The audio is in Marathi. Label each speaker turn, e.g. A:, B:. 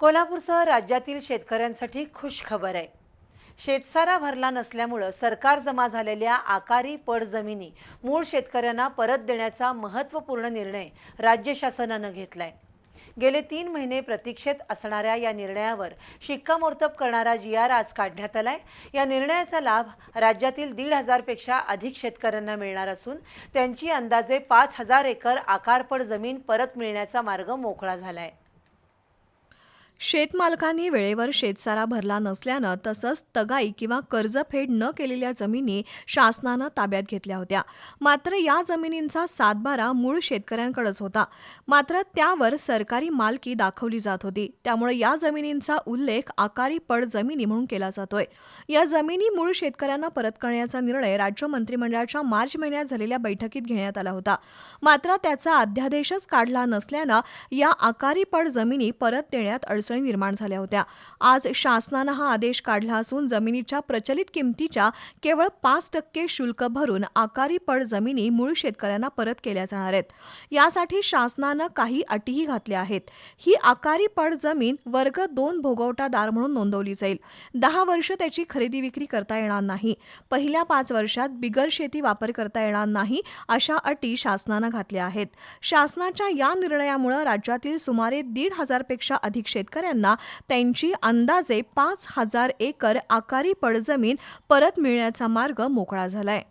A: कोल्हापूरसह राज्यातील शेतकऱ्यांसाठी खुश खबर आहे. शेतसारा भरला नसल्यामुळं सरकार जमा झालेल्या आकारी पडजमिनी मूळ शेतकऱ्यांना परत देण्याचा महत्त्वपूर्ण निर्णय राज्य शासनानं घेतलाय. गेले तीन महिने प्रतीक्षेत असणाऱ्या या निर्णयावर शिक्कामोर्तब करणारा जी आर आज काढण्यात आलाय. या निर्णयाचा लाभ राज्यातील दीड हजारपेक्षा अधिक शेतकऱ्यांना मिळणार असून त्यांची अंदाजे पाच हजार एकर आकारपड जमीन परत मिळण्याचा मार्ग मोकळा झाला आहे
B: शेतमालकांनी वेळेवर शेतसारा भरला नसल्यानं तसंच तगाई किंवा कर्जफेड न केलेल्या जमिनी शासनानं ताब्यात घेतल्या होत्या. मात्र या जमिनींचा सातबारा मूळ शेतकऱ्यांकडेच होता. मात्र त्यावर सरकारी मालकी दाखवली जात होती. त्यामुळे या जमिनींचा उल्लेख आकारी पड जमिनी म्हणून केला जातोय. या जमिनी मूळ शेतकऱ्यांना परत करण्याचा निर्णय राज्य मंत्रिमंडळाच्या मार्च महिन्यात झालेल्या बैठकीत घेण्यात आला होता. मात्र त्याचा अध्यादेशच काढला नसल्यानं या आकारी पड जमिनी परत देण्यात अडचण निर्माण झाल्या होत्या. आज शासनानं हा आदेश काढला असून जमिनीच्या प्रचलित किमतीच्या केवळ पाच टक्के शुल्क भरून आकारी पड जमिनी मूळ शेतकऱ्यांना परत केल्या जाणार आहेत. यासाठी शासनानं काही अटीही घातल्या आहेत. ही आकारी पड जमीन वर्ग दोन भोगवटादार म्हणून नोंदवली जाईल. दहा वर्ष त्याची खरेदी विक्री करता येणार नाही. पहिल्या पाच वर्षात बिगर शेती वापर करता येणार नाही अशा अटी शासनानं घातल्या आहेत. शासनाच्या या निर्णयामुळे राज्यातील सुमारे दीड हजारपेक्षा अधिक शेतकऱ्यांना त्यांची अंदाजे पाच हजार एकर आकारी पडजमीन परत मिळण्याचा मार्ग मोकळा झालाय.